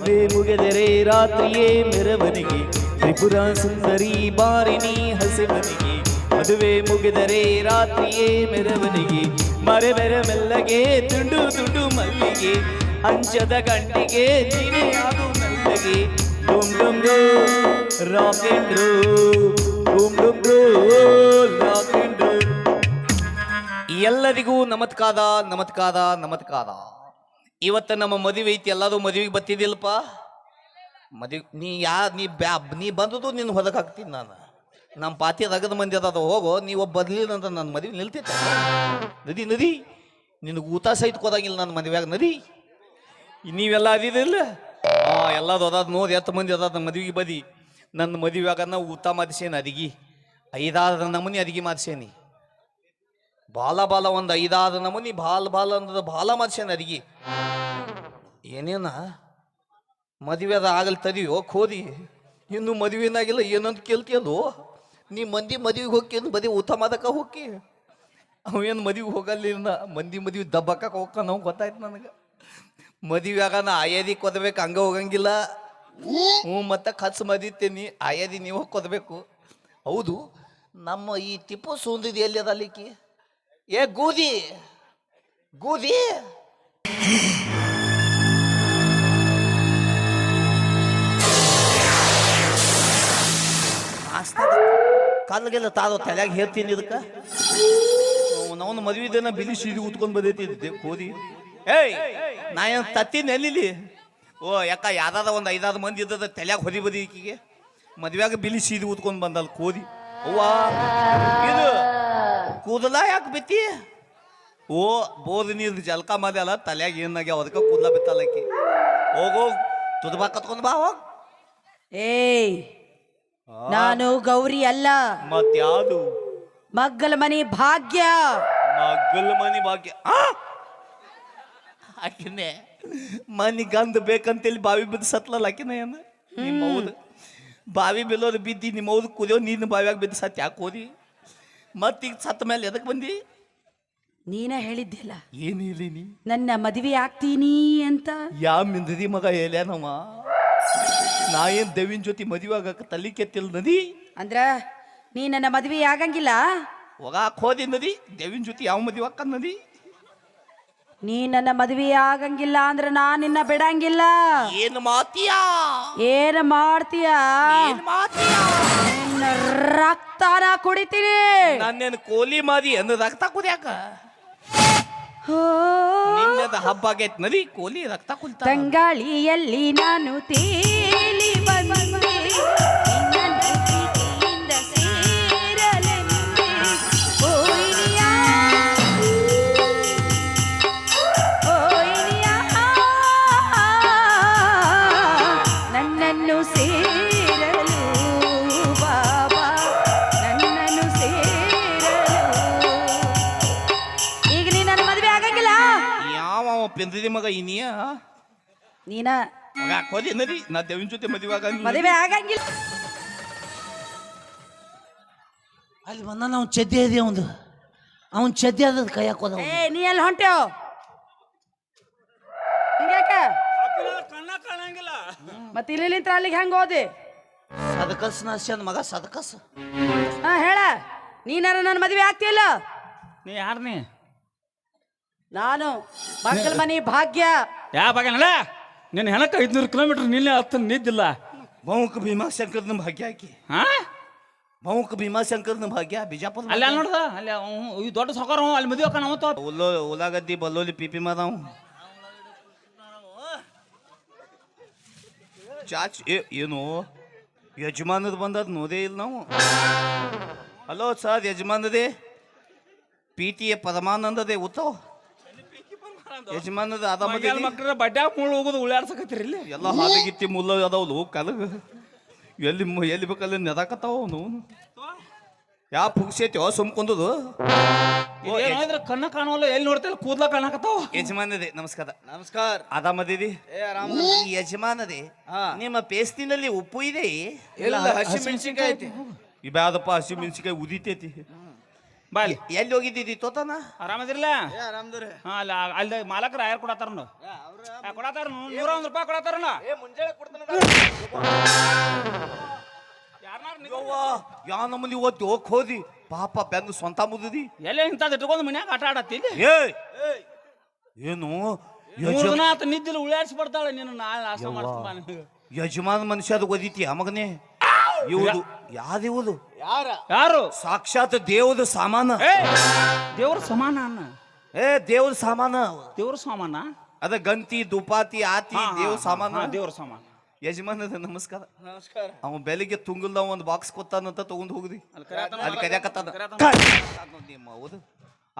ಮುಗಿದರೆ ರಾತ್ರಿಯೇ ಮೆರವಣಿಗೆ. ತ್ರಿಪುರ ಸುಂದರಿ ಬಾರಿನಿ ಹಸೆಮನಿಗೆ ಮದುವೆ ಮುಗಿದರೆ ರಾತ್ರಿಯೇ ಮೆರವಣಿಗೆ. ಮರೆ ಮೆರೆ ಮೆಲ್ಲಗೆ ತುಂಡು ತುಂಡು ಮಲ್ಲಿಗೆ. ಅಂಚದ ಗಂಟಿಗೆ ನೀನೇ ಆಗು ಮೆಲ್ಲಗೆ. ಡುಮ್ ಡುಮ್ ಡು, ರಾಕ್ ಅಂಡ್ ಡುಮ್ ಡುಮ್ ಡು ರಾಕ್ ಅಂಡ್ ಎಲ್ಲರಿಗೂ ನಮತ್ಕಾದ ನಮತ್ಕಾದ ನಮತ್ಕಾದ ಇವತ್ತು ನಮ್ಮ ಮದುವೆ ಐತಿ ಎಲ್ಲರೂ ಮದುವೆಗೆ ಬತ್ತಿದಿಲ್ಪ ಮದುವೆ, ನೀ ಯಾ, ನೀ ಬ್ಯಾ, ನೀ ಬಂದದ್ದು ನಿನ್ನ ಹೊಲಕ್ಕೆ ಹಾಕ್ತೀನಿ ನಾನು. ನಮ್ಮ ಪಾತಿ ರಗದ ಮಂದಿ ಅದ ಹೋಗೋ ನೀವು ಒಬ್ಬ ಬರ್ಲಿಲ್ಲ ಅಂತ ನನ್ನ ಮದುವೆ ನಿಲ್ತೈತೆ ನದಿ ನದಿ, ನಿನಗೆ ಊತ ಸಹಿತ ಕೋದಾಗಿಲ್ಲ ನನ್ನ ಮದುವೆಯಾಗ, ನದಿ. ನೀವೆಲ್ಲ ಅದಿದಿಲ್ಲ ಹಾಂ ಎಲ್ಲದು ಅದಾದ ನೋಡಿ ಎತ್ತು ಮಂದಿ ಅದಾದ ನನ್ನ ಮದುವೆಗೆ ಬದಿ. ನನ್ನ ಮದುವೆಯಾಗ ನಾ ಊತ ಮಾಡಿಸೇನಿ ಅದಿಗಿ. ಐದಾರು ನಮೂನಿ ಅದಿಗೆ ಮಾಡಿಸೇನಿ. ಬಾಲ ಬಾಲ ಒಂದು ಐದಾದ ನಮೂನಿ, ಬಾಲ ಬಾಲ ಅಂದದ ಬಾಲ ಮಾಡ್ಸ್ಯಾನ ಅದಿಗಿ. ಏನೇನ? ಮದುವೆ ಅದ ಆಗಲ್ ತದಿಯೋ? ಕೋದಿ. ಇನ್ನು ಮದುವೆನಾಗಿಲ್ಲ, ಏನಂತ ಕೇಳ್ತಿಯಲ್ಲೋ? ನೀ ಮಂದಿ ಮದುವೆಗೆ ಹೋಗಿ ಬದಿ ಮಾದಕ ಹೋಗಿ ಅವೇನು ಮದುವೆಗೆ ಹೋಗಲ್ಲ ಮಂದಿ ಮದುವೆ ದಬ್ಬಕ ಹೋಗ್ಕ ನಾವು ಗೊತ್ತಾಯ್ತು ನನಗೆ. ಮದುವೆ ನಾ ಆಯಾದಿ ಕೊದಬೇಕು, ಹಂಗ ಹೋಗಂಗಿಲ್ಲ. ಹ್ಞೂ ಮತ್ತೆ ಖರ್ಚು ಮದಿತೇನಿ ಆಯಾದಿ ನೀವು ಕೊದಬೇಕು. ಹೌದು, ನಮ್ಮ ಈ ತಿಪ್ಪು ಸುಂದಿದ್ ಎಲ್ಲಿ ಅದ ಅಲ್ಲಿಕಿ? ಏ ಗೂದಿ ಗೂದಿ. ಕಾಲಿಗೆಲ್ಲ ತಾದು ತಲೆಯಾಗ ಹೇಳ್ತೀನಿ ಇದಕ್ಕೆ. ನಾವು ಮದುವೆದನ್ನ ಬಿಲಿ ಸೀದಿ ಉತ್ಕೊಂಡ್ ಬಂದೈತಿ ಕೋದಿ ಏಯ್ ನಾ ಏನು ತತ್ತೀನಿ ಎಲ್ಲಿಲಿ ಓ ಯಾಕ ಯಾವ್ದಾದ ಒಂದು ಐದಾರು ಮಂದಿ ಇದ್ದದ ತಲೆಯಾಗ ಹೊದಿ ಬದಿ ಈಕಿಗೆ? ಮದುವೆಯಾಗ ಬಿಲಿ ಸೀದಿ ಉತ್ಕೊಂಡ್ ಬಂದಲ್ ಕೋದಿ ಅವ್ವಾ. ಇದು ಕೂದಲ ಯಾಕೆ ಬಿತ್ತಿ? ಓ ಬೋದ್ ನೀರು ಜಲ್ಕ ಮಾಡ್ಯಲ್ಲ ತಲೆಯಾಗ ಏನಾಗ್ಯಾವ ಅದಕ್ಕೆ ಕೂದಲ ಬಿತ್ತಲ್ಲಕ್ಕಿ ಹೋಗೋ ತುದಬಾ ಕತ್ಕೊಂಡ್ ಬಾ ಹೋಗ್. ಏ ನಾನು ಗೌರಿ ಅಲ್ಲ. ಮತ್ಯಾವುದು ಮಗ್ಗಲ ಮನೆ ಭಾಗ್ಯ. ಮಗ್ಗಲ ಮನಿ ಭಾಗ್ಯ. ಆಕಿನೇ ಮನಿ ಗಂಧ ಬೇಕಂತೇಳಿ ಬಾವಿ ಬಿದ್ದು ಸತ್ಲಲ್ಲ ಆಕಿನ ಏನು? ನಿಮ್ಮ ಬಾವಿ ಬಿಲ್ಲೋರು ಬಿದ್ದಿ ನಿಮ್ಮ ಹೌದು ಕುದಿಯೋ ನೀನು ಬಾವಿಯಾಗ ಬಿದ್ದು ಸತ್ ಯಾಕೆ ಹೋದಿ ಮತ್ತೀಗ ಸತ್ತ ಮೇಲೆ ಎದಕ್ಕೆ ಬಂದಿ? ನೀನ ಹೇಳಿದ್ದಿಲ್ಲ ಏನ್ ಹೇಳಿ ನೀ? ನನ್ನ ಮದುವೆ ಆಗ್ತೀನಿ ಅಂತ. ಯಾ ಮಿಂದದಿ ಮಗ ಹೇಳ್ಯಾನವ? ನಾ ಏನ್ ದೇವಿನ ಜೊತೆ ಮದುವೆ ಆಗಕ್ಕೆ ತಲೆ ಕೆತ್ತಿಲ್ಲ ನದಿ? ಅಂದ್ರ ನೀ ನನ್ನ ಮದುವೆ ಆಗಂಗಿಲ್ಲ. ಹೋಗಾಕ್ ಹೋದಿ ನದಿ ದೇವಿನ ಜೊತೆ ಯಾವ ಮದುವೆ ಅಕ್ಕ ನದಿ? ನೀ ನನ್ನ ಮದುವೆ ಆಗಂಗಿಲ್ಲ ಅಂದ್ರೆ ನಾನು ನಿನ್ನ ಬಿಡಂಗಿಲ್ಲ. ಏನು ಮಾತಿಯಾ ಏನ್ ಮಾಡ್ತೀಯ? ಏನ್ ಮಾತಿಯಾ ನಿನ್ನ ರಕ್ತನ ಕುಡಿತೀನಿ. ನಾನೇನು ಕೋಲಿ ಮಾದಿ ಅಂದ ರಕ್ತ ಕುದಿಯಾಕ ನಿನ್ನದ ಹಬ್ಬ ಆಗೈತ್ ನದಿ ಕೋಲಿ ರಕ್ತ ಕುಲ್ತ ತಂಗಾಳಿಯಲ್ಲಿ ನಾನು ತೇಲಿ ಬಂದೆ. ನೀನ? ಮಗ ಕೋಲಿ ನದಿ ನಾ ದೇವಿನ ಜೊತೆ ಮದುವೆ ಆಗಂಗಿಲ್ಲ. ಮದುವೆ ಆಗಂಗಿಲ್ಲ. ಅಲ್ಲಿ ಬಂದ ಅವ್ನು ಚದ್ದಿ ಇದೆ ಅವಂದು ಅವ್ನು ಚದ್ದಿ ಅದ ಕೈ ಹಾಕೋದ ಏ ನೀ ಎಲ್ಲಿ ಹೊಂಟೇವ್ ಹಿಂಗ್ಯಾಕ? ಮತ್ತೆ ಇಲ್ಲಿ ನಿಂತ್ರ ಅಲ್ಲಿಗೆ ಹೆಂಗ್ ಹೋದೆ? ಸದಕಸ್ ನಸ್ಯನ್ ಮಗ ಸದಕಸ್. ಹಾ ಹೇಳ. ನೀನಾರ ನನ್ನ ಮದುವೆ ಆಗ್ತಿಲ್ಲ ನೀ ಯಾರು ನೀ? ನಾನು ಮಕ್ಕಳ ಮನಿ ಭಾಗ್ಯ. ಯಾ ಬಾಗನಲ್ಲ ನಿನ್ನ ಹೆಣಕ ಐದ್ನೂರು ಕಿಲೋಮೀಟರ್ ನಿನ್ನೆ ಹತ್ತು ನಿದ್ದಿಲ್ಲ. ಬಹುಕ ಭೀಮಾಶಂಕರ್ನ ಭಾಗ್ಯ ಆಕಿ. ಹಾ? ಬಹುಕ ಭೀಮಾಶಂಕರ್ನ ಭಾಗ್ಯ ಬಿಜಾಪುರ ಅಲ್ಲಿ ಅಲ್ಲಿ ನೋಡ್ದ? ಅಲ್ಲಿ ಅವ್ನು ಈ ದೊಡ್ಡ ಸೊಕರ್ ಅಲ್ಲಿ ಮದುವೆ ಕಣ ಅವತ್ತು ಉಲ್ಲೋ ಉಲಾಗದ್ದಿ ಬಲ್ಲೋಲಿ ಪಿಪಿ ಮಾದಾವ್ ಚಾಚ್ ಏ ಏನು? ಯಜಮಾನದ ಬಂದದ್ ನೋದೇ ಇಲ್ಲ ನಾವು. ಹಲೋ ಸರ್ ಯಜಮಾನದೇ ಪ್ರೀತಿಯ ಪರಮಾನಂದದೇ ಉತ್ತವ. ಯಜಮಾನದ ಅದಾಮದೇ ಮಕ್ಕಳ ಬಡ್ಯಾಗ ಮುಳ್ಳು ಹೋಗುದು ಉಳ್ಯಾಡ್ಸಕತ್ತೀರಿ ಇಲ್ಲಿ ಎಲ್ಲ ಹಾದಿಗಿತ್ತಿ ಮುಲ್ಲ ಅದಾವಲು ಕಲಗ. ಎಲ್ಲಿ ಮು- ಎಲ್ಲಿ ಬೇಕಲ್ಲಿ ನೆದಾಕತ್ತಾವ ಅವನು? ಯಾ ಪುಗ್ಸೈತಿ ಸುಮ್ಕೊಂದದು ಏನಾದ್ರೆ ಕಣ್ಣ ಕಾಣವಲ್ಲ ಎಲ್ಲಿ ನೋಡ್ತಿಲ್ಲ ಕೂದ್ಲ ಕಾಣಕತ್ತಾವ. ಯಜಮಾನದೇ ನಮಸ್ಕಾರ. ನಮಸ್ಕಾರ. ಆದಾಮದಿದಿ ಈ ಯಜಮಾನದೇ ನಿಮ್ಮ ಪೇಸ್ತಿನಲ್ಲಿ ಉಪ್ಪು ಇದೆ ಎಲ್ಲ ಹಸಿ ಮೆಣಸಿನ್ಕಾಯಿ ಐತಿ. ಇಬ್ಯಾದಪ್ಪ ಹಸಿ ಮೆಣಸಿನ್ಕಾಯಿ ಉದಿತೈತಿ. ಬಾ ಅಲ್ಲಿ ಎಲ್ಲಿ ಹೋಗಿದ್ದಿದ್ದಿ ತೋತಾನ? ಆರಾಮದಿರ್ಲ? ಹಾ ಅಲ್ಲ ಅಲ್ಲಿ ಮಾಲಕರ ಯಾರು ಕೊಡತಾರ ಕೊಡತಾರ ನೂರ ಒಂದ್ ರೂಪಾಯಿ ಕೊಡತಾರ ಯವ್ವ ಯಾ ನಮ್ಮಲ್ಲಿ ಓದ್ತಿ? ಹೋಗ್ ಹೋದಿ. ಪಾಪ ಬೆಂಗ್ ಸ್ವಂತ ಮುದ್ದುದಿ ಎಲ್ಲ ಇಂಥದ್ದು ಇಟ್ಕೊಂಡು ಮನ್ಯಾಗ ಆಟ ಆಡತ್ತಿ ಏ ಏನು? ಮೂರು ಯಜ- ದಿನ ಆತ ನಿದ್ದಿಲ್ಲ ಉಳಿಯಾಡ್ಸಿ ಬರ್ತಾಳೆ ನೀನು ನಾಳೆ ಮಾಡ್ತೀನಿ ಯಜಮಾನ್. ಯಜಮಾನ ಮನುಷ್ಯ ಅದು ಓದಿತಿ ಆ ಮಗನೇ? ಇವುದು ಯಾವ್ದಿವುದು ಯಾರು? ಸಾಕ್ಷಾತ್ ದೇವದ ಸಾಮಾನ. ಏ ದೇವ್ರ ಸಮಾನ ಅನ್ನ. ಏ ದೇವದ ಸಾಮಾನ. ದೇವ್ರ ಸಮಾನ? ಅದ ಗಂತಿ ದುಪಾತಿ ಆತಿ ದೇವ ಸಾಮಾನ. ದೇವ್ರ ಸಮಾನ. ಯಜಮಾನದ ನಮಸ್ಕಾರ. ನಮಸ್ಕಾರ. ಅವ ಬೆಳಿಗ್ಗೆ ತುಂಗಲ್ದ ಒಂದು ಬಾಕ್ಸ್ ಕೊತ್ತಾನಂತ ತಗೊಂಡ್ ಹೋಗುದಿ. ಅಲ್ಲಿ ಕರ್ಯಾಕತ್ತಾನ ನಿಮ್ಮ ಹೌದು.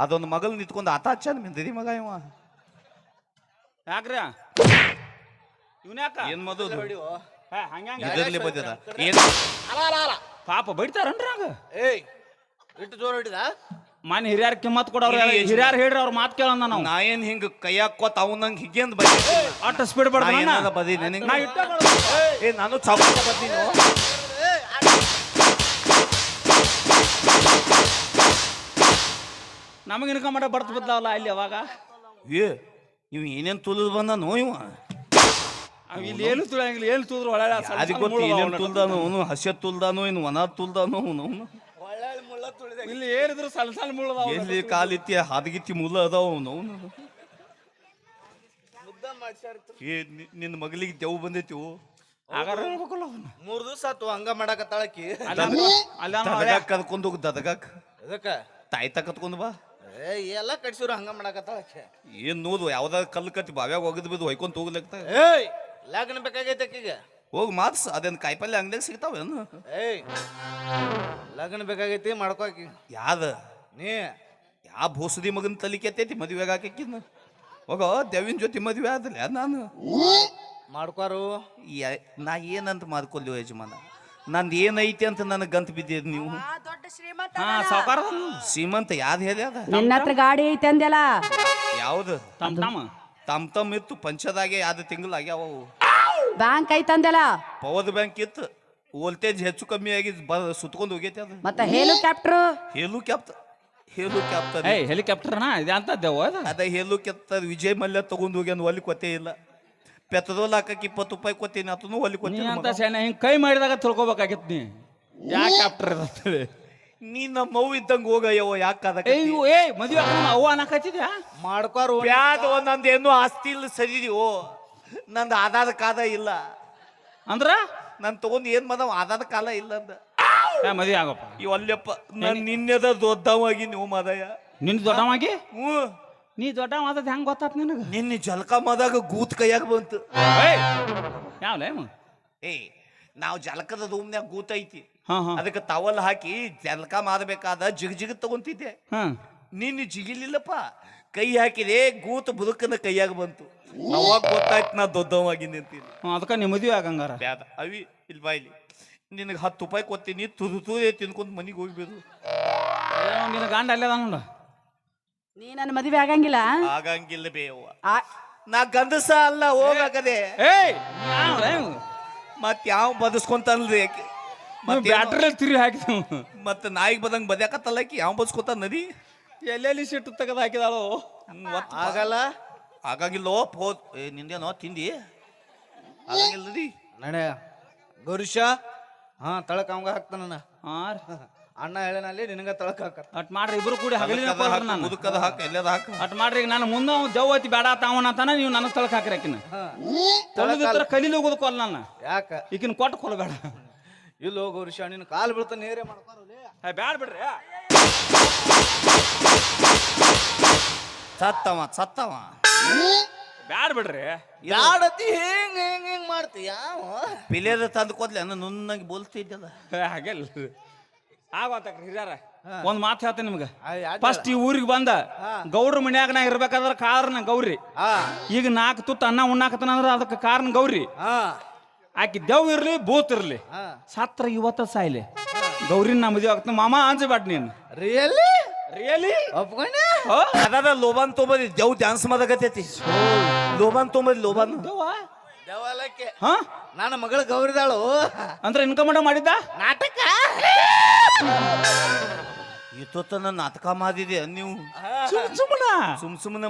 ಅದೊಂದು ಮಗಲ್ ನಿಂತ್ಕೊಂಡು ಆತ ಹಚ್ಚಾನ ಮಿಂದಿರಿ ಮಗ ಇವ. ಯಾಕ್ರ? ಇವನ್ಯಾಕ ಏನ್ ಮದು ಹಂಗ್ಯಾಂಗ್ ಇದರ್ಲಿ ಬಂದಿದ ಏನ್? ಪಾಪ ಬೈತಾರನ್ರಿ ಹಂಗ? ಏಯ್ ಇಟ್ಟು ಜೋರ್ ಹಿಡಿದ? ಮನೆ ಹಿರಿಯಾರ್ ಕಿಮ್ಮತ್ ಕೊಡವ್ರ ಇಲ್ಲಿ ಯಜಮಾನ. ಹಿರಿಯರ್ ಹೇಳ್ರಿ ಅವ್ರ ಮಾತು ಕೇಳೋಣ ನಾವು ನಾ ಏನ್ ಹಿಂಗ ಕೈಯಾಗ ಕೊತ್ತ ಅವನಂಗ್ ನಂಗೆ ಹಿಗೇಂದ್ ಬೈ ಅಟ್ಟ ಸ್ಪೀಡ್ ನಾ ಏನಾದ ಬದಿ ಬಡ್ದ ನಿನಗೆ? ನಾ ಇಟ್ಟ ಏ ನಾನು ಚಾಕೋತ ಬರ್ತೀನಿ ನಮಗೆ ಇನ್ಕಮ್ ಮಾಡ ಬರ್ತ ಬಿದ್ದಾವಲ್ಲ ಅಲ್ಲಿ ಅವಾಗ? ಏ ಇವ್ ಏನೇನ್ ತುಲಿದ್ ಬಂದನೋ ಇವ? ಇಲ್ಲಿ ಏನು ತುಳಿಯಂಗಿಲ್ಲ ಏನು ತುಳಿದ್ರು ಒಳ್ಳೆ ಅದಕ್ಕೆ ಗೊತ್ತು ಏನೇನ್ ತುಲ್ದಾನು ಅವನು ಹಸ್ಯ ತುಲ್ದಾನು ಇನ್ನು ವನ ತುಲ್ದಾನು ಅವನು ಇಲ್ಲಿ ಏನಿದ್ರು ಸಣ್ಣ ಸಣ್ಣ ಮುಳ್ಳದಾವ ಎಲ್ಲಿ ಕಾಲಿತ್ತಿ ಹದಗಿತ್ತಿ ಮುಲ್ಲ ಅದಾವ ಅವನು ಅವನು. ಏ ನಿ- ನಿನ್ನ ಮಗಳಿಗೆ ದೆವ್ ಬಂದೈತಿ ಆಗಾರ ಹೇಳ್ಬೇಕಲ್ಲ ಅವ್ನ. ಮೂರ್ ದಿವಸ ಆತು ಹಂಗ ಮಾಡಕತ್ತಾಳಕಿ ಅಲ್ಲಿ ಅವ್ನು- ಅಲ್ಲಿ ಅವ್ನು ತ ದದಗಾಕ್ ಕರ್ಕೊಂಡು ಹೋಗಿ ದದಗಾಕ್. ಅದಕ್ಕ ತಾಯಿ ಕತ್ಕೊಂಡು ಬಾ. ಏ ಎಲ್ಲ ಕಟ್ಸಿರು ಹಂಗ ಮಾಡಕತ್ತಾಳಕಿ ಏನ್ ನೋದು ಯಾವ್ದಾದ್ರು ಕಲ್ಲು ಕತ್ತಿ ಬಾವ್ಯಾಗ ಒಗದ್ ಬಿದ್ದು ಹೊಯ್ಕೊಂತ ಹೋಗ್ಲಕ್ತ ಏಯ್! ಲಗ್ನ ಬೇಕಾಗೈತೆ ಆಕಿಗೆ ಹೋಗಿ ಮಾತ್ಸ ಅದೇನು ಕಾಯಿಪಲ್ಲೆ ಅಂಗಡಿಯಾಗ ಸಿಗ್ತಾವೇನು ಏಯ್ ಲಗ್ನ ಬೇಕಾಗೈತಿ ಮಾಡ್ಕೋಕಿ ಯಾದ? ನೀ. ಯಾ ಭೂಸದಿ ಮಗನ ತಲಿ ಕೆತ್ತೈತಿ ಮದುವೆಗೆ ಹಾಕಿನ ಹೋಗೋ ದೇವಿನ ಜೊತೆ ಮದುವೆ ಆದಲ್ಲ ನಾನು? ಮಾಡ್ಕೋರು. ಯ- ನಾ ಏನಂತ ಮಾಡ್ಕೊಲ್ಲಿ ಯಜಮಾನ? ನಂದು ಏನೈತಿ ಅಂತ ನನಗೆ ಗಂತ ಬಿದ್ದೀರಿ ನೀವು? ಆ ದೊಡ್ಡ ಶ್ರೀಮಂತ ಹಾ ಸಾವುಕಾರ ಸೀಮಂತ ಯಾವ್ದು ಹೇಳಿ ಅದ ನಿನ್ನ ಹತ್ರ ಗಾಡಿ ಐತೆ ಅಂದೆಲ್ಲ ಯಾವ್ದು? ತಮ್ಮ ತಮ್ಮ. ತಮ್ ತಮ್ ಇತ್ತು ಪಂಚದಾಗೆ ಯಾವ್ದು ತಿಂಗಳು ಆಗ್ಯಾವ ಅವು ಬ್ಯಾಂಕ್ ಐತೆ ಅಂದ್ಯಲ್ಲ ಪವರ್ ಬ್ಯಾಂಕ್ ಇತ್ತು. ವೋಲ್ಟೇಜ್ ಹೆಚ್ಚು ಕಮ್ಮಿ ಆಗಿ ಬ ಸುತ್ಕೊಂಡು ಹೋಗೈತಿ ಅದು. ಮತ್ತೆ ಹೆಲಿಕಾಪ್ಟರ್ ಹೇಲು ಕ್ಯಾಪ್ತ ಹೇಲು ಕ್ಯಾಪ್ತ ಏಯ್ ಹೆಲಿಕಾಪ್ಟರ್ನಾ ಇದೆ ಅಂತ ದೇವ ಅದು? ಅದ ಹೇಲು ಕೆತ್ತ ವಿಜಯ್ ಮಲ್ಯ ತಗೊಂಡು ಹೋಗ್ಯಾನ ಒಲಿ ಕೊತ್ತೆ ಇಲ್ಲ. ಪೆಟ್ರೋಲ್ ಹಾಕಕ್ಕೆ ಇಪ್ಪತ್ತು ರೂಪಾಯಿ ಕೊತ್ತೀನಿ ಆತನು ಒಲಿ ನೀ ಕೊತ್ತೆ ಅಂತ ಸೇನೆ ಹಿಂಗೆ ಕೈ ಮಾಡಿದಾಗ ತಿಳ್ಕೊಬೇಕಾಗಿತ್ತು ನೀ. ಯಾಕೆ ಕ್ಯಾಪ್ಟರ್ ಅಂತೇಳಿ ನೀ ನಮ್ಮ ಮೌ ಇದ್ದಂಗ ಹೋಗಯ್ಯವ ಯಾಕೆ ಏಯ್ ಏಯ್ ಮದುವೆ ಅವ್ವ ಅನ್ನಕತ್ತಿದ್ಯಾ? ಮಾಡ್ಕೋರು ಬ್ಯಾದ ಏನು ಆಸ್ತಿ ಇಲ್ಲ ಸರಿದೀವೋ ನಂದು ಆದಾದ ಕಾದ ಇಲ್ಲ. ಅಂದ್ರ? ನಾನು ತಗೊಂಡು ಏನ್ ಮದ ಆದಾದ ಕಾಲ ಇಲ್ಲ ಅಂದ. ಏ ಮದುವೆ ಆಗಪ್ಪ. ಇವಲ್ಲಪ್ಪ ನಾನು ನಿನ್ನೆದ ದೊಡ್ಡವಾಗಿ ನೀವು ಮದಯ ನಿನ್ ದೊಡ್ಡವಾಗಿ ಹ್ಞೂ. ನೀ ದೊಡ್ಡ ಮಾತದ್ ಹೆಂಗ್ ಗೊತ್ತಾತ್ ನಿನಗ? ನಿನ್ನೆ ಜಲಕ ಮದಾಗ ಗೂತ್ ಕೈಯಾಗ ಬಂತು. ಏಯ್ ಯಾವ್ಲೇ ಮ ಏ ನಾವು ಜಲಕದ ರೂಮ್ನ್ಯಾಗ ಗೂತ್ ಐತಿ ಹಾ ಹಾ. ಅದಕ್ಕೆ ತವಲ್ ಹಾಕಿ ಜಲಕ ಮಾಡಬೇಕಾದ ಜಿಗ್ ಜಿಗ್ ತಗೊಂತಿದ್ದೆ. ಹಾ. ನಿನ್ನ ಜಿಗಿಲಿಲ್ಲಪ್ಪ. ಕೈ ಹಾಕಿದೆ ಗೂತು ಬುದುಕನ ಕೈಯಾಗ ಬಂತು. ಅವಾಗ ಗೊತ್ತಾಯ್ತು ನಾ ದೊಡ್ಡವಾಗಿ ಅಂತೀನಿ. ಅದಕ್ಕೆ ನೀ ಮದುವೆ ಆಗಂಗಾರ? ಬ್ಯಾದ ಅವಿ ಇಲ್ಲಿ. ಬಾಯ್ಲಿ ನಿನಗೆ ಹತ್ತು ರೂಪಾಯಿ ಕೊತ್ತೀನಿ ತುದು ತುದೇ ತಿನ್ಕೊಂಡ್ ಮನಿಗೆ ಹೋಗ್ಬೇಕು ನಿನ್ನ ಗಂಡ ಅಲ್ಲೇ ಅದ ನೋಡ? ನೀ ನನ್ನ ಮದುವೆ ಆಗಂಗಿಲ್ಲ? ಆಗಂಗಿಲ್ಲ ಬೇವ ಆ, ನಾ ಗಂಧಸ ಅಲ್ಲ ಹೋಗಕದೆ ಏಯ್? ಮತ್ ಯಾವ ಬದಸ್ಕೊಂತಾನಲ್ರಿ ಆಕಿ. ನೀವು ಮತ್ತೆ ಬ್ಯಾಟ್ರಿ ತಿರುಗಿ ಹಾಕಿದ್ವು ಮತ್ತೆ ನಾಯಿಗೆ ಬದಂಗ್ ಬದ್ಯಾಕತ್ತಲ್ಲ ಆಕಿ ಯಾವ ಬಸ್ಕೋತ ನದಿ? ಎಲ್ಲೆಲ್ಲಿ ಸಿಟ್ಟು ತೆಗೆದು ಹಾಕಿದಾಳು. ಆಗಲ್ಲ. ಆಗಾಗಿಲ್ಲೋ ಪೋ ಏ ನಿಂದೇನೋ ತಿಂದಿ? ಆಗಂಗಿಲ್ಲ ನದಿ ನಡೆ ಗೌರೀಶ ಹಾ ತಳಕ ಅವಂಗ ಹಾಕ್ತಾನ ಹಾಂ ರೀ. ಅಣ್ಣ ಹೇಳನಲ್ಲಿ ನಿನಗ ತಳಕ ಹಾಕ ಅಟ್ ಮಾಡ್ರಿ ಇಬ್ರು ಕೂಡಿ ಹಗಲಿನ ಅದಕ್ಕದ ಹಾಕು, ನಾನು ಮುದುಕದ ಹಾಕ ಎಲ್ಲದ ಹಾಕ. ಅಟ್ ಮಾಡ್ರಿ ಈಗ ನಾನು ಮುಂದೆ ಅವ್ನು ದೆವ್ವ ಐತಿ ಬೇಡ ತಾವನ ಅಂತಾನ ನೀವು ನನ್ನ ತಳಕ ಹಾಕ್ರಿ ಆಕಿನ. ತೊಳೆದಿತ್ತರ ಕಲೀಲಿ ಹೋಗೋದು ಕೊಲ್ಲ ನಾನು. ಯಾಕ? ಈಗಿನ ಕೊಟ್ಟು ಕೊಲ್ಬೇಡ ಇಲ್ಲೋ ಋಷಿ ನಿನ್ನ ಕಾಲು ಬೀಳ್ತಾನೆ ನೇರೇ ಮಾಡ್ಕೋರು ಏ ಬ್ಯಾಡ ಬಿಡ್ರಿ. ಸತ್ತವ ಸತ್ತವ. ಬ್ಯಾಡ ಬಿಡ್ರಿ. ಯಾಡತಿ ಹಿಂಗ್ ಹಿಂಗ್ ಹಿಂಗ್ ಮಾಡ್ತಿ ಯಾವ ಪಿಲೇದ ತಂದು ಕೊದ್ಲೆ ಅಂದ್ರೆ ನುನ್ನಂಗೆ ಬೋಲ್ತಿದ್ದಲ್ಲ ಏ, ಹಾಗೆಲ್ಲ ಆಗೋತಕ್ರಿ ಹಿರಿಯಾರ. ಒಂದ್ ಮಾತು ಹೇಳ್ತೇನೆ ನಿಮ್ಗೆ. ಫಸ್ಟ್ ಈ ಊರಿಗೆ ಬಂದ ಗೌಡ್ರ ಮನ್ಯಾಗ ನಾ ಇರ್ಬೇಕಾದ್ರೆ ಕಾರಣ ಗೌರಿ. ಹಾ. ಈಗ ನಾಲ್ಕು ತುತ್ತು ಅನ್ನ ಉಣ್ಣಾಕತ್ತನ ಅಂದ್ರೆ ಅದಕ್ಕೆ ಕಾರಣ ಗೌರಿ. ಹಾ. ಆಕಿ ದೇವ್ ಇರ್ಲಿ ಭೂತ್ ಇರ್ಲಿ. ಸತ್ರ ಇವತ್ತ ಸಾಯ್ಲಿ. ಗೌರಿನ ನಾ ಮದುವೆ ಆಗ್ತ ಮಾಮ ಅಂಜಬೇಡ ನೀನು. ರಿಯಲಿ ರಿಯಲಿ ಒಪ್ಕೊಂಡೆ? ಅದಾದ ಲೋಬಾನ್ ತೊಂಬದಿ ದೇವ್ ಡ್ಯಾನ್ಸ್ ಮಾಡಕತ್ತೈತಿ. ಲೋಬಾನ್ ತೊಂಬದಿ ಲೋಬಾನ್. ದೇವಾಲಯಕ್ಕೆ ಹಾ? ನನ್ನ ಮಗಳ ಗೌರಿದಾಳು. ಅಂದ್ರೆ ಇನ್ಕಮ್ ಮಾಡಿದ್ದ? ನಾಟಕ? ಇತ್ತೊತ್ತನ ನಾಟಕ ಮಾಡಿದೆ ನೀವು. ಸುಮ್ ಸುಮ್ಮನ ಸುಮ್ ಸುಮ್ಮನೆ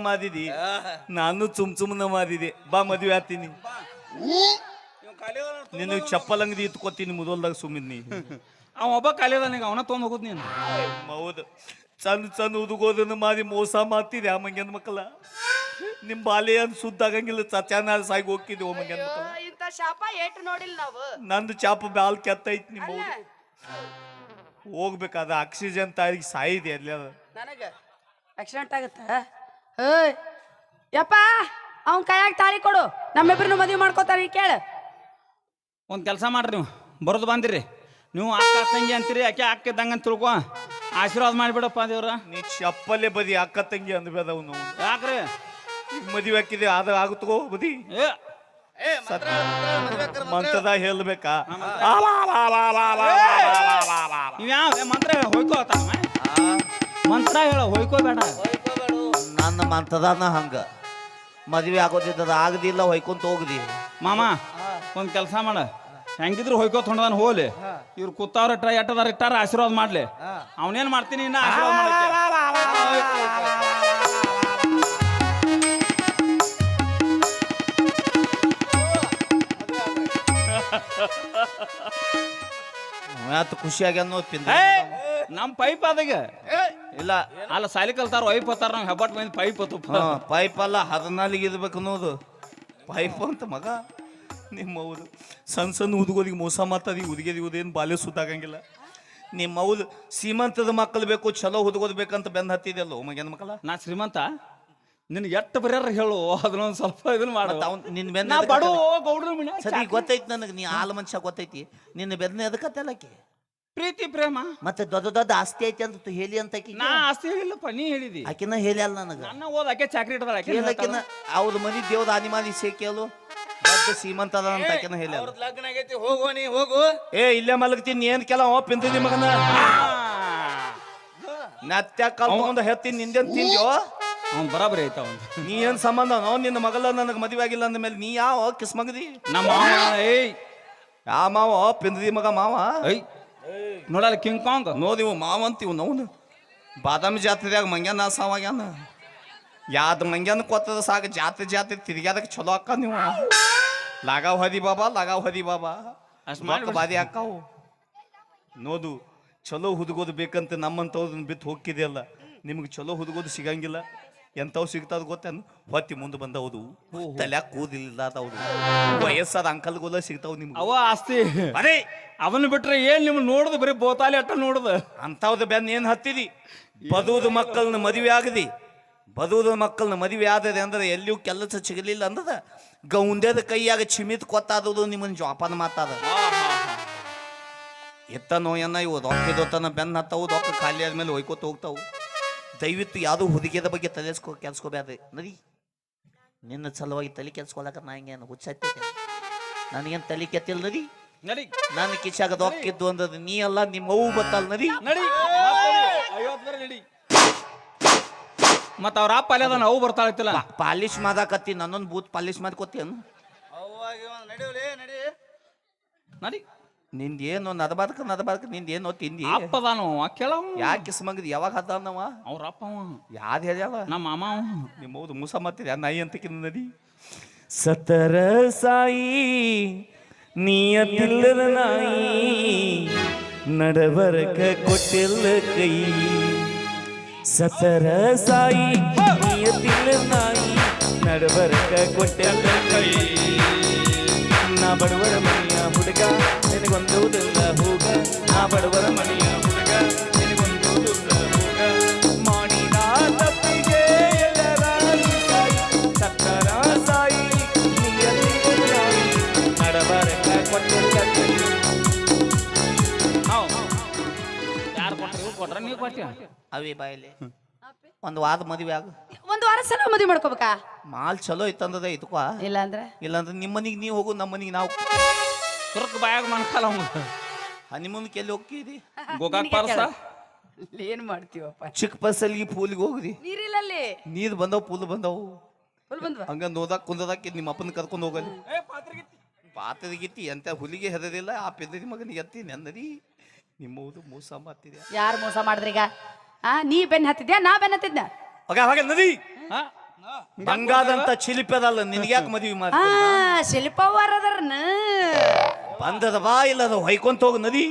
ನಾನು ಸುಮ್ ಸುಮ್ಮನ ಮಾಡಿದೆ. ಬಾ ಮದ್ವೆ ಆತೀನಿ ನಿನಗೆ ಚಪ್ಪಲ್ ಅಂಗಡಿ ಇತ್ಕೋತೀನಿ ಮುದೋಲ್ದಾಗ ಸುಮ್ಮಿದ್ನಿ ಅವ ಒಬ್ಬ ಕಾಲಿದಾನೀಗ ಅವನ ತೊಗೊಂಡ್ ಹೋಗುದ್ ನೀನು ಹೌದು. ಚಂದ್ ಚಂದ್ ಉದುಗೋದ ಮಾಡಿ ಮೋಸ ಮಾಡ್ತಿದ್ದೆ ಆ ಮಂಗ್ಯನ ಮಕ್ಕಳ? ನಿಮ್ ಬಾಲ್ಯ ಅಂತ ಸುದ್ದಾಗಂಗಿಲ್ಲ ಆಗಂಗಿಲ್ಲ ಸತ್ಯಾನಾರ ಸಾಗಿ ಹೋಗ್ತಿದ್ದೆ ಓ ಮಂಗ್ಯನ ಮಕ್ಕಳ? ಇಂಥ ಶಾಪ ಏಟು ನೋಡಿಲ್ಲ ನಾವು. ನಂದು ಚಾಪ ಬ್ಯಾಲ್ ಕೆತ್ತೈತಿ ನಿಮ್ಮ ಹೋಗ್ಬೇಕಾದ ಆಕ್ಸಿಜನ್ ತಾಯಿಗೆ ಸಾಯಿದೆ ಅಲ್ಲಿ ಅದು. ನನಗೆ ಆಕ್ಸಿಡೆಂಟ್ ಆಗತ್ತ? ಏಯ್ ಯಪ್ಪ ಅವನ್ ಕೈಯಾಗ ತಾಳಿ ಕೊಡು. ನಮ್ಮಿಬ್ರನ್ನ ಮದುವೆ ಮಾಡ್ಕೋತಾನೆ ಕೇಳು. ಒಂದು ಕೆಲಸ ಮಾಡ್ರಿ ನೀವು. ಬರೋದು ಬಂದಿರಿ. ನೀವು ಅಕ್ಕ ತಂಗಿ ಅಂತೀರಿ ಯಾಕೆ ಅಕ್ಕ ಇದ್ದಂಗೆ ಅಂತ ತಿಳ್ಕೊ. ಆಶೀರ್ವಾದ ಮಾಡಿಬಿಡಪ್ಪ ದೇವ್ರ. ನೀ ಚಪ್ಪಲೆ ಬದಿ ಅಕ್ಕ ತಂಗಿ ಅಂದ್ಬೇದವ್ ಅವನು ಯಾಕ್ರಿ? ಮದುವೆ ಹಾಕಿದೆ ಅದು ಆಗುತ್ತೋ ಬದಿ? ಏ. ಮಂತದ ಹೇಳ್ಬೇಕಾ? ನೀವು ಯಾವ ಮಂತ್ರ ಹೇಳ ಹೋಯ್ಕೋತ ಮಂತ್ರ ಹೇಳ ಹೋಯ್ಕೋಬೇಡ. ನನ್ನ ಮಂತದಾನ ಹಂಗ. ಮದ್ವೆ ಆಗೋದಿದ್ದದ ಆಗದಿಲ್ಲ ಹೊಯ್ಕೊಂತ ಹೋಗದಿ. ಮಾಮ ಒಂದು ಕೆಲಸ ಮಾಡ ಹೆಂಗಿದ್ರು ಹೋಯ್ಕೋ ತೊಂಡದಾನ ಹೋಲಿ ಇವ್ರು ಕೂತಾವ್ರ ಇಟ್ಟ ಎಟ್ಟದಾರ ಇಟ್ಟಾರ ಆಶೀರ್ವಾದ ಮಾಡ್ಲಿ ಅವನೇನ್ ಮಾಡ್ತೀನಿ ಇನ್ನ ಆಶೀರ್ವಾದ ಮಾಡಕ್ಕೆ ಯಾತ್ ಅನ್ನೋದ್ ಪಿಂದ ಏ, ನಮ್ ಪೈಪ್ ಅದಾಗ ಇಲ್ಲ ಅಲ್ಲ ಸಾಲಿ ಕಲ್ತಾರ ವೈಪ್ ಹತ್ತಾರ ನಂಗೆ ಹೆಬ್ಬಟ್ ಮಂದಿ ಪೈಪ್ ಹತ್ತು ಹಾ, ಪೈಪ್ ಅಲ್ಲ ಹದಿನಾಲಿಗೆ ಇರ್ಬೇಕು ಅನ್ನೋದು ಪೈಪ್ ಅಂತ ಮಗ ನಿಮ್ಮ ಹೌದು. ಸಣ್ಣ ಸಣ್ಣ ಹುದುಗೋದಿಗೆ ಮೋಸ ಮಾತಾಡಿ ಹುದುಗೆದಿ ಉದೇನು ಬಾಲ್ಯ ಸುತ್ತಾಗಂಗಿಲ್ಲ ನಿಮ್ಮ ಹೌದು ಸೀಮಂತದ ಮಕ್ಕಳು ಬೇಕು ಚಲೋ ಹುಡುಗೋದು ಬೇಕಂತ ಹತ್ತಿದೆಯಲ್ಲ ಮಗನ ಮಕ್ಕಳ? ನಾ ಶ್ರೀಮಂತ? ನಿನ್ನ ಎಟ್ಟು ಬರ್ಯಾರ ಹೇಳು ಅದನ್ನೊಂದು ಸ್ವಲ್ಪ ಇದನ್ನ ಮಾಡು. ಮತ್ತ್ ಅವ್ನ್ ನಿನ್ ಬೆನ್ನ ಬಡು? ಗೌಡ್ರ ಸರಿ ಗೊತ್ತೈತಿ ನನಗೆ ನೀ ಆಲ ಮನುಷ್ಯ ಗೊತ್ತೈತಿ. ನಿನ್ನ ಬೆನ್ನ ಎದಕತ್ತಲ್ಲಕಿ ಪ್ರೀತಿ ಪ್ರೇಮ. ಮತ್ತೆ ದೊಡ್ಡ ದೊಡ್ಡ ಆಸ್ತಿ ಐತಿ ಅಂತ ತು ಹೇಳಿ ಅಂತ ಆಕಿ ನಾ ಆಸ್ತಿ ಹೇಳಿಲ್ಲಪ್ಪ ನೀ ಹೇಳಿದಿ. ಆಕಿನ ಹೇಳಿ ಅಲ್ಲ ನನಗೆ. ನನ್ನ ಓದ್ ಆಕೆ ಚಾಕ್ರಿ ಇಟ್ಟದಾಳ ಆಕೆ ಹೇಳಕಿನ ಅವ್ರ ಮನಿ ದೇವ್ದ ಅನಿಮಾನಿ ಸೇಕೇಳು ಸೀಮಂತ ಅದ ಅಂತ ಆಕಿನ ಹೇಳಿ. ಲಗ್ನ ಆಗೈತಿ ಹೋಗು ನೀ ಹೋಗು. ಏ ಇಲ್ಲೇ ಮಲಗ್ತೀನಿ ಏನ್ ಕೆಲ ಓ ಪಿಂತಿದಿ ಮಗನ? ನತ್ಯ ಕಲ್ತ್ಕೊಂಡು ಹೆತ್ತಿ ನಿಂದೇನ್ ತಿಂದ್ಯೋ? ಅವ್ನು ಬರಾಬರಿ ಐತ ಅವ್ನು. ನೀ ಏನ್ ಸಂಬಂಧ ನೋ ನಿನ್ನ ಮಗಳ ನನಗೆ ಮದುವೆ ಆಗಿಲ್ಲ ಅಂದ ಮೇಲೆ ನೀ ಯಾವ ಕಿಸ್ ಮಗದಿ? ನಮ್ಮ ಮಾವ ಏಯ್. ಯಾ ಮಾವ? ಪಿಂದದಿ ಮಗ ಮಾವ? ಏಯ್. ನೋಡಲ್ಲ ಕಿಂಗ್ ಕಾಂಗ್ ನೋದಿವು ಮಾವ ಅಂತೀವು ನೋವು ಬಾದಾಮಿ ಜಾತ್ರೆದಾಗ ಮಂಗ್ಯಾನ ಸಾವಾಗ್ಯಾನ. ಯಾವ್ದು ಮಂಗ್ಯಾನ ಕೊತ್ತದ ಸಾಕು ಜಾತ್ರೆ ಜಾತ್ರೆ ತಿರ್ಗ್ಯಾದಕ್ಕೆ ಚಲೋ ಅಕ್ಕ ನೀವು ಲಾಗಾವ್ ಹದಿ ಬಾಬಾ ಲಾಗಾವ್ ಹದಿ ಬಾಬಾ. ಅಷ್ಟು ಮಾಡ್ಬಿಡು. ಬಾದಿ ಹಾಕಾವು. ನೋದು ಚಲೋ ಹುದುಗೋದು ಬೇಕಂತ ನಮ್ಮಂಥವ್ರನ್ನ ಬಿತ್ತು ಹೋಗ್ತಿದೆಯಲ್ಲ ನಿಮ್ಗೆ ಚಲೋ ಹುದುಗೋದು ಸಿಗಂಗಿಲ್ಲ. ಎಂಥವು ಸಿಗ್ತದ ಗೊತ್ತೇನು? ಹೊತ್ತಿ ಮುಂದೆ ಬಂದವದು. ತಲ್ಯಾಕ ಕೂದಿಲ್ಲ ಅದವ್ದು ವಯಸ್ಸಾದ ಅಂಕಲ್ಗೋಲ ಸಿಗ್ತಾವ ನಿಮ್ಗೆ. ಅವ ಆಸ್ತಿ. ಅದೇ ಅವನ್ನ ಬಿಟ್ರೆ ಏನ್ ನಿಮ್ ನೋಡುದು? ಬರೀ ಬೋತಾಲಿ ಅಟ್ಟ ನೋಡುದು. ಅಂಥವ್ದು ಬೆನ್ನ ಏನು ಹತ್ತಿದಿ? ಬದುವುದು ಮಕ್ಕಳನ್ನ ಮದುವೆ ಆಗದಿ? ಬದುವುದು ಮಕ್ಕಳನ್ನ ಮದುವೆ ಆದದೆ ಅಂದ್ರೆ ಎಲ್ಲಿಯೂ ಕೆಲಸ ಸಿಗಲಿಲ್ಲ ಅಂದದ. ಗೌಂದ್ಯದ ಕೈಯಾಗ ಚಿಮಿತ್ ಕೊತ್ತಾದದು ನಿಮ್ಮನ್ನ ಜೋಪಾನ ಮಾತಾದ. ಎತ್ತ ನೋಯನ್ನ ಇವು ದೊಕ್ಕಿದೊತ್ತನ ಬೆನ್ನ ಹತ್ತವು ದೊಕ್ಕ ಖಾಲಿ ಆದ್ಮೇಲೆ ಒಯ್ಕೋತ ಹೋಗ್ತಾವು. ದಯವಿಟ್ಟು ಯಾವುದೋ ಹುಡುಗಿಯದ ಬಗ್ಗೆ ತಲೆಸ್ಕೊ ಕೆಲ್ಸ್ಕೋಬ್ಯಾದ ನದಿ ನಿನ್ನ ಸಲುವಾಗಿ ತಲೆ ಕೆಲ್ಸ್ಕೊಳಕ ನಾ ಹಿಂಗೇನು ಹುಚ್ಚೈತೆ ನನಗೇನು ತಲೆ ಕೆತ್ತಿಲ್ಲ ನದಿ ನಡಿ. ನನ್ನ ಕಿಶಾಗ ದೊಕ್ಕಿದ್ದು ಅಂದದ ನೀ ಅಲ್ಲ ನಿಮ್ಮ ಅವ್ವ ಬತ್ತಲ್ಲ ನದಿ ನಡಿ ಐವತ್ ಬರೀ ನಡಿ ಮತ್ತ ಅವ್ರ ಅಪ್ಪ ಅಲ್ಲಿ ಅದಾನ ಅವು ಬರ್ತಾಳತ್ತಿಲ್ಲ ಪಾಲಿಶ್ ಮಾದಕತ್ತಿ ನನ್ನೊಂದು ಬೂತ್ ಪಾಲಿಶ್ ಮಾಡ್ಕೋತೇನು ನಡಿ ನಡಿ. ನಿಂದ ಏನು ನದಬಾರ್ಕ ನದಬಾರ್ಕ ನಿಂದ ಏನು ತಿಂದಿ? ಅಪ್ಪ ಅದಾನು ಕೇಳವ. ಯಾಕೆ ಕಿಸ್ಮಗದಿ ಯಾವಾಗ ಹದ್ದಾನವ? ಅವ್ರ ಅಪ್ಪ ಯಾದ ಯಾವ್ದು ಹೇಳ್ಯಾವ? ನಮ್ಮ ಮಾಮ ನಿಮ್ಮ ಹೌದು ಮೂಸ ಮತ್ತಿದೆ ನಾಯಿ ಅಂತ ನದಿ. ಸತರ ಸಾಯಿ ನೀಯತಿಲ್ಲದ ನಾಯಿ ನಡಬರಕ ಕೊಟ್ಟಿಲ್ಲ ಕೈ. ಸತರ ಸಾಯಿ ನೀಯತಿಲ್ಲ ನಾಯಿ ನಡಬರಕ ಕೊಟ್ಟಿಲ್ಲ ಕೈ ನಾ ಬಡವರ ಮನೆಯ ಹುಡುಗ ನಿನಗೊಂದುವುದಿಲ್ಲ ಹೋಗ ನಾ ಬಡವರ ಮನೆಯ ಅವೇ ಬಾಯಲ್ಲಿ. ಒಂದು ವಾದ ಮದುವೆ ಆಗ. ಒಂದು ವಾರ ಸಲ ಮದುವೆ ಮಾಡ್ಕೋಬೇಕಾ? ಮಾಲ್ ಚಲೋ ಇತ್ತಂದದ ಇದ್ಕೋ. ಇಲ್ಲ ಅಂದ್ರೆ ಇಲ್ಲಾಂದ್ರೆ ನಿಮ್ಮ ಮನಿಗೆ ನೀವು ಹೋಗು ನಮ್ಮ ಮನಿಗೆ ನಾವು ಸುರಕ್ ಬಾಯಾಗ ಮನ್ಕಲ್ಲ ಅವ್ನು. ಹನಿಮೂನ್ಗೆ ಎಲ್ಲಿ ಹೋಗ್ತೀರಿ? ಗೋಕಾಕ್ ಪಾರಸ? ಏನ್ ಮಾಡ್ತೀವಪ್ಪ? ಚಿಕ್ಕ ಬಸ್ಸಲ್ಲಿ ಪೂಲಿಗೆ ಹೋಗ್ರಿ. ನೀರಿಲ್ಲ ಅಲ್ಲಿ ನೀರು ಬಂದವು ಪೂಲ್ ಬಂದವು. ಫುಲ್ ಬಂದ್ವ? ಹಂಗ ನೋದಾಕ್ ಕುಂದದಾಕಿ ನಿಮ್ಮ ಅಪ್ಪನ ಕರ್ಕೊಂಡು ಹೋಗಲಿ ಪಾತ್ರೆ ಗಿತ್ತಿ ಅಂತ ಹುಲಿಗೆ ಹೆದರಿಲ್ಲ ಆ ಪೆದ್ದರಿ ಮಗನಿಗೆ ಎತ್ತಿ ನೆನ್ನದಿ ನಿಮ್ಮದು ಮೋಸ ಮಾಡ್ತಿದ್ಯಾ? ಯಾರು ಮೋಸ ಮಾಡಿದ್ರೀಗ? ಆ ನೀ ಬೆನ್ ಹತ್ತಿದ್ಯಾ? ನಾ ಬೆನ್ ಹತ್ತಿದ್ನ ಹೋಗ ಹೋಗ ನದಿ. ಹಾ? ಬಂಗಾದಂತ ಚಿಲಿಪದಲ್ಲ ನಿನಗ್ಯಾಕೆ ಮದ್ವಿ ಆ ಮಾಡಿ ಶಿಲ್ಪವರದರ್ನ. ಬಂದದ ಬಾ ಇಲ್ಲದ ಹೊಯ್ಕೊಂತ ಹೋಗ ನದಿ.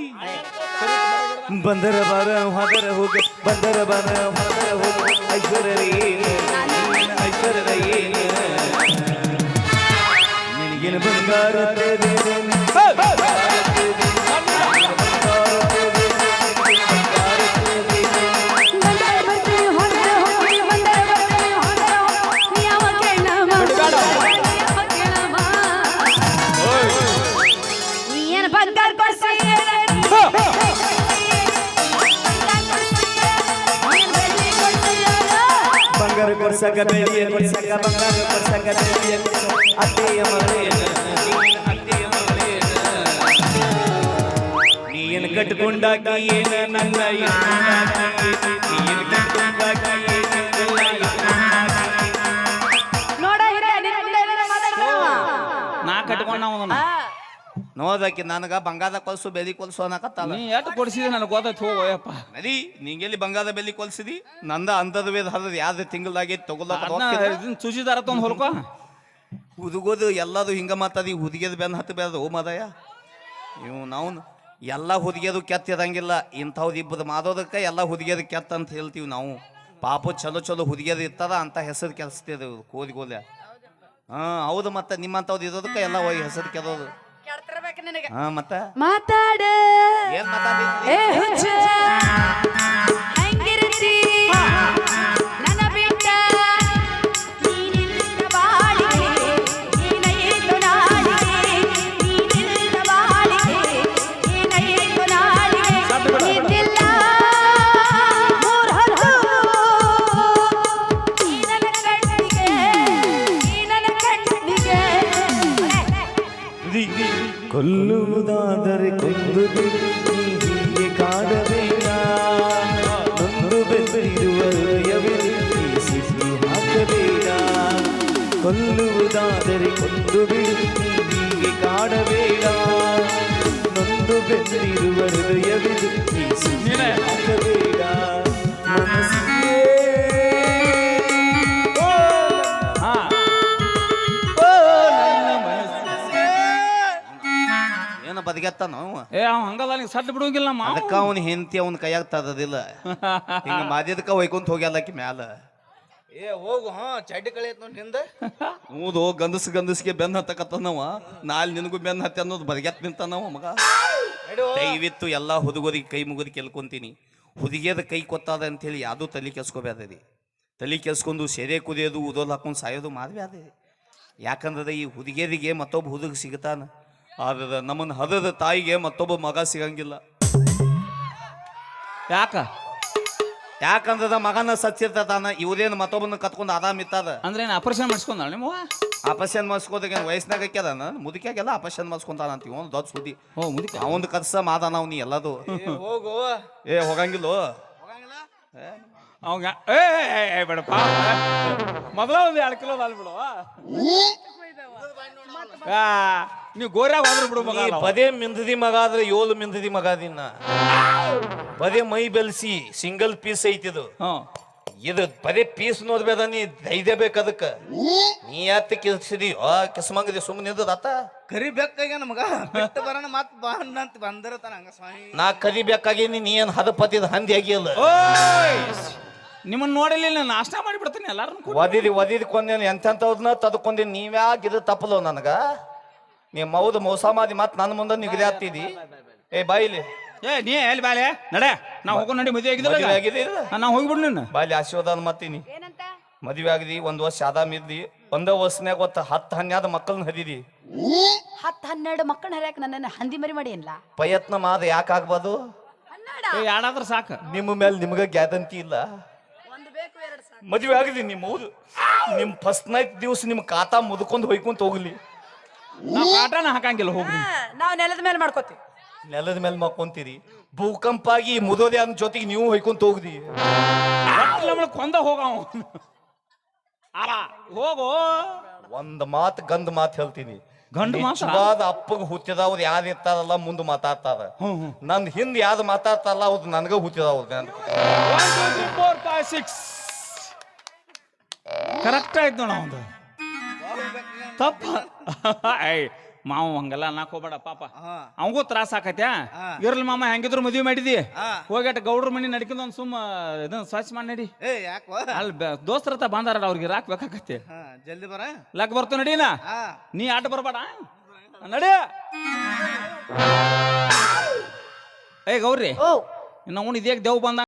ಬಂದರ ಬಾರ ಹೊದರ ಹೋಗ ಬಂದರ ಬಾರ ಹೊದರ ಹೋಗ ಐಶ್ವರ್ಯ ಐಶ್ವರ್ಯ ಬಂಗಾರ ಬಂಗಾರ ಕೊಡ್ಸಕ ಬೆಳ್ಳಿಯ ಕೊಡ್ಸಕ ಬಂಗಾರ ಕೊಡ್ಸಕ ಬೆಳ್ಳಿಯ ಕೊಡ್ಸಕ ಅತ್ತೆಯ ಮಗಳೇನ ನೀನ ಅತ್ತೆಯ ಮಗಳೇನ ನೀ ಏನು ಕಟ್ಕೊಂಡಾಕಿ ಏನ ನನ್ನ? ನೀ ಕಟ್ಕೊಂಡಾಕಿ ಕಟ್ಕೊಂಡ ನೋದಕ್ಕೆ ನನಗ ಬಂಗಾದ ಕೊಲ್ಸು ಬೆಲಿ ಕೊಲ್ಸು ಅನ್ನಕತ್ತಲ್ಲ ನೀ ಎಷ್ಟು ಕೊಡಿಸಿದ ನನಗೆ ಗೊತ್ತಾಯ್ತು ಹೋಗೋಯಪ್ಪ ನದಿ ನಿಂಗೆಲ್ಲಿ ಬಂಗಾದ ಬೆಲಿ ಕೊಲ್ಸಿದಿ? ನಂದ ಅಂತದ ವೇದ ಹರದ ಯಾವ್ದು ತಿಂಗಳಾಗಿ ಇದನ್ನ ಸುಜಿದಾರ ತಂದು ಹೊಲ್ಕೋ. ಹುದುಗೋದು ಎಲ್ಲದು ಹಿಂಗ ಮಾತದಿ ಹುದುಗಿದ ಬೆನ್ನ ಹತ್ತು ಬೇದ ಓ ಮದಯ ಇವು ನಾವು ಎಲ್ಲ ಹುದುಗಿಯೋದು ಕೆತ್ತಿದಂಗಿಲ್ಲ ಇಂಥವ್ದು ಇಬ್ಬರು ಮಾಡೋದಕ್ಕೆ ಎಲ್ಲ ಹುದುಗಿಯೋದು ಕೆತ್ತ ಅಂತ ಹೇಳ್ತೀವಿ ನಾವು. ಪಾಪ ಚಲೋ ಚಲೋ ಹುದುಗಿಯೋದು ಇರ್ತದ ಅಂತ ಹೆಸರು ಕೆಲ್ಸ್ತಿದೆ ಕೋದಿಗೋಲೆ ಹಾಂ ಹೌದು ಮತ್ತೆ ನಿಮ್ಮಂಥವ್ದು ಇರೋದಕ್ಕೆ ಎಲ್ಲ ಹೋಗಿ ಹೆಸರು ಕೆದೋದು. ನಿನಗೆ. ಹಾಂ ಮತ್ತೆ? ಮಾತಾಡ. ಏನು ಮಾತಾಡಿದ್ರಿ ಕೊಲ್ಲುವುದಾದರೆ ಕೊಂದು ಬಿಡು ಹೀಗೆ ಕಾಡಬೇಡ. ನೊಂದು ಬೆಂದಿರುವ ಹೃದಯವಿದು ನೀ ಹಾಕಬೇಡ. ಬದಿಗೆತ್ತಾನ ಅವ? ಏ ಅವ ಹಂಗಲ್ಲ ಬಿಡೋಂಗಿಲ್ಲ ಅದಕ್ಕ ಅವನ ಹೆಂಡತಿ ಅವನ ಕೈಯಾಗ ತದದಿಲ್ಲ. ಹಿಂಗ ಮಾದ್ಯದಕ್ಕ ಒಯ್ಕೊಂತ ಹೋಗ್ಯಾಲಕ್ಕಿ ಮ್ಯಾಲ. ಏ ಹೋಗು ಹಾ ಚಡ್ಡಿ ಕಳಿಯತ್ ನೋಡಿ ನಿಂದ. ಹೌದು ಗಂದಸ್ ಗಂದಸ್ಗೆ ಬೆನ್ನ ಹತ್ತಕತ್ತನವ. ನಾಲ್ ನಿನಗೂ ಬೆನ್ನ ಹತ್ತೆ ಅನ್ನೋದು ಬದಿಗೆತ್ ನಿಂತಾನವ ಮಗ. ದಯವಿತ್ತು ಎಲ್ಲ ಹುಡುಗರಿಗೆ ಕೈ ಮುಗಿದು ಕೆಲ್ಕೊಂತೀನಿ ಹುದುಗಿಯದ ಕೈ ಕೊತ್ತಾದ ಅಂತೇಳಿ ಯಾವುದೂ ತಲೆ ಕೆಸ್ಕೋಬೇಡ್ರಿ ತಲೆ ಕೆಸ್ಕೊಂಡು ಸೆರೆ ಕುದಿಯೋದು ಉದೋಲ್ ಹಾಕೊಂಡು ಸಾಯೋದು ಮಾದ್ವಿ ಅದೇ. ಯಾಕಂದ್ರೆ ಈ ಹುಡುಗಿಯರಿಗೆ ಮತ್ತೊಬ್ಬ ಹುದುಗ ಸಿಗತಾನ. ಆದ್ರೆ ನಮ್ಮನ್ನ ಹದದ ತಾಯಿಗೆ ಮತ್ತೊಬ್ಬ ಮಗ ಸಿಗಂಗಿಲ್ಲ. ಯಾಕ? ಯಾಕಂದ್ರೆ ಮಗನ ಸಚ್ಚಿರ್ತಾನ ಇವ್ರೇನು ಮತ್ತೊಬ್ಬನ ಕತ್ಕೊಂಡು ಆರಾಮ್ ಇತ್ತದ ಅಂದ್ರೆ ಏನು ಆಪರೇಷನ್ ಮಾಡಿಸ್ಕೊಂಡ ಅಪರೇಷನ್ ಅಪಶನ್ ಮಾಡಿಸ್ಕೋದಾಗ ವಯಸ್ಸಿನಾಗ ಹಾಕ್ಯದಾನ ಮುದುಕಿಯಾಗೆಲ್ಲ ಅಪರೇಷನ್ ಮಾಡಿಸ್ಕೊಂತಾನ ಅಂತ ಇವನು ದೊಡ್ಡ ಸುದ್ದಿ. ಓ ಮುದಿಕ ಅವಂದು ಕತ್ಸ ಮಾದಾನ ಅವ್ನಿ ಎಲ್ಲದು. ಹೋಗು. ಏ ಹೋಗಂಗಿಲ್ಲ? ಅವಂಗ ಏ ಏ, ಏ, ಬೇಡಪ್ಪ. ಮೊದಲ ಒಂದು ಎರಡು ಕಿಲೋ ಬಾಲ್ಬಿಡುವ ನೀವು ಗೋರ್ಯಾಗ ಹೋದ್ರು ಬಿಡು ಮಗ. ಪದೇ ಮಿಂದದಿ ಮಗ ಆದ್ರೆ ಏಳು ಮಿಂದದಿ ಮಗ ಅದಿನ್ನ. ಪದೇ ಮೈ ಬೆಲ್ಸಿ ಸಿಂಗಲ್ ಪೀಸ್ ಐತಿದು. ಹ್ಮ್ ಇದು ಪದೇ ಪೀಸ್ ನೋಡ್ಬೇದ ನೀ ಧೈರ್ಯ ಬೇಕು ಅದಕ್ಕ. ನೀ ಯಾತ ಕಿಸಿದಿ ಆ ಕಿಸ್ಮಂಗದಿ ಸುಮ್ಮನೆ ಇದ್ದದ ಕರಿಬೇಕಾಗ ನಮಗ ಬಿಟ್ಟು ಬರೋಣ ಮತ್ ಬಂದಂತ ಬಂದಿರತಾನ ಹಂಗ ಸ್ವಾಮಿ. ನಾ ಕರಿಬೇಕಾಗಿ ನೀ ಏನ್ ಹದ ಪತಿದ ಹಂದಿ ಆಗಿಲ್ಲ ಓಯ್! ನಿಮ್ಮನ್ನ ನೋಡಲಿಲ್ಲ ನಾಷ್ಟ ಮಾಡಿಬಿಡ್ತೀನಿ ಮಾಡಿಬಿಡ್ತೇನೆ ಎಲ್ಲಾರು ಒದಿದಿ ಒದಿದ್ ಕೊಂದೇನು ಎಂತೆಂಥವ್ದನ್ನ ತದ್ಕೊಂದಿನಿ ನೀವ್ಯಾಕೆ ಇದು ತಪ್ಪಲು ನನಗ? ನಿಮ್ಮ ಮೌದು ಮೋಸ ಮಾಡಿ ಮತ್ತೆ ನನ್ನ ಮುಂದೆ ನಿಗದಿ ಆಗ್ತಿದಿ? ಏ ಬಾಯಿಲಿ. ಏ ನೀ ಎಲ್ಲಿ ಬಾಲೆ ನಡೆ. ನಾವು ಹೋಗೋ ನಡಿ ಮದುವೆ ಆಗಿದ್ದಿಲ್ಲ ನಾ ಆಗಿದೆ ಇಲ್ಲ? ನಾವು ಹೋಗ್ಬಿಡು ನಿನ್ನ. ಬಾಯಿಲಿ ಆಶೀರ್ವಾದ ಮತ್ತೀನಿ ಏನಂತ? ಮದುವೆ ಆಗಿದಿ ಒಂದು ವರ್ಷ ಆದಾಮ್ ಇದ್ದಿ ಒಂದ ವರ್ಷನ್ಯಾಗ ಒತ್ತ ಹತ್ತು ಹನ್ನೆರಡು ಮಕ್ಕಳನ್ನ ಹದಿದಿ ಹತ್ತು ಹನ್ನೆರಡು ಮಕ್ಕಳ ಹರ್ಯಾಕ ನನ್ನನ್ನು ಹಂದಿ ಮರಿ ಮಾಡಿ ಇಲ್ಲ ಪ್ರಯತ್ನ ಮಾದ ಯಾಕೆ ಯಾರಾದ್ರೂ ಹನ್ನೆರಡ? ಸಾಕು. ನಿಮ್ಮ ಮೇಲೆ ನಿಮ್ಗೆ ಗ್ಯಾದಂತಿ ಇಲ್ಲ ಒಂದು ಬೇಕು ಎರಡು ಸಾಕು ಮದುವೆ ಆಗಿದೆ ನಿಮ್ಮ ಹೌದು ನಿಮ್ಮ ಫಸ್ಟ್ ನೈಟ್ ದಿವಸ ನಿಮ್ಮ ಖಾತಾ ಮುದ್ಕೊಂಡು ಹೊಯ್ಕೊಂತ ಹೋಗ್ಲಿ. ನಾವು ಕಾಟನ ಹಾಕಂಗಿಲ್ಲ ಹೋಗ್ಲಿ ನಾವು ನೆಲದ ಮೇಲೆ ಮಾಡ್ಕೋತೀವಿ. ನೆಲದ ಮೇಲೆ ಮಕ್ಕೊಂತೀರಿ ಭೂಕಂಪ ಆಗಿ ಮುದೋದೆ ಅನ್ನ ಜೊತೆಗೆ ನೀವು ಹೋಯ್ಕೊಂತ ಹೋಗ್ದಿ. ನಮ್ಮಳ ಕೊಂದ ಹೋಗವ ಅಲ್ಲ ಹೋಗೋ. ಒಂದ್ ಮಾತು ಗಂದ್ ಮಾತು ಹೇಳ್ತೀನಿ. ಗಂಡು ಮಾತ್ರ ನಿಜವಾದ ಅಪ್ಪಗ ಅವ್ರು ಯಾರು ಇರ್ತಾರಲ್ಲ ಮುಂದೆ ಮಾತಾಡ್ತಾರ. ನನ್ ಹಿಂದ್ ಯಾರು ಮಾತಾಡ್ತಾರಲ್ಲ ಅವ್ರು ನನಗ ಹುಟ್ಟಿದವ್ರು ಫೋರ್ ಫೈವ್ ಸಿಕ್ಸ್ ಕರೆಕ್ಟ್ ಆಯ್ತು ನೋಡ ಒಂದು. ತಪ್ಪ. ಐ ಮಾವ ಹಂಗೆಲ್ಲ ನಾಕ್ ಹೋಗ್ಬೇಡ ಪಾಪ. ಅವಂಗೂ ತ್ರಾಸ ಆಕತ್ಯಾ. ಇರ್ಲಿ ಮಾಮ ಹೆಂಗಿದ್ರು ಮದ್ವಿ ಮಾಡಿದಿ? ಹೋಗಟ್ಟ ಹೋಗ್ಯಾಟ ಗೌಡ್ರ ಮನಿ ನಡ್ಕೊಂಡ್ ಒಂದ್ ಸುಮ್ಮ ಇದನ್ನ ಸ್ವಚ್ಛ ಮಾಡಿ ನಡಿ. ಅಲ್ಲಿ ದೋಸ್ತರ ಬಂದಾರ ಅವ್ರಿಗೆ ರಾಕ್ ಬೇಕಾಕತ್ತೆ. ಜಲ್ದಿ ಬರ. ಲಕ್ ಬರ್ತು ನಡೀನ ನೀ. ಆಟ ಬರ್ಬೇಡ ನಡಿ. ಏ ಗೌರಿ ಇನ್ನ ನಾವು ಇದ್ಯಾಗ ದೇವ್ ಬಂದ?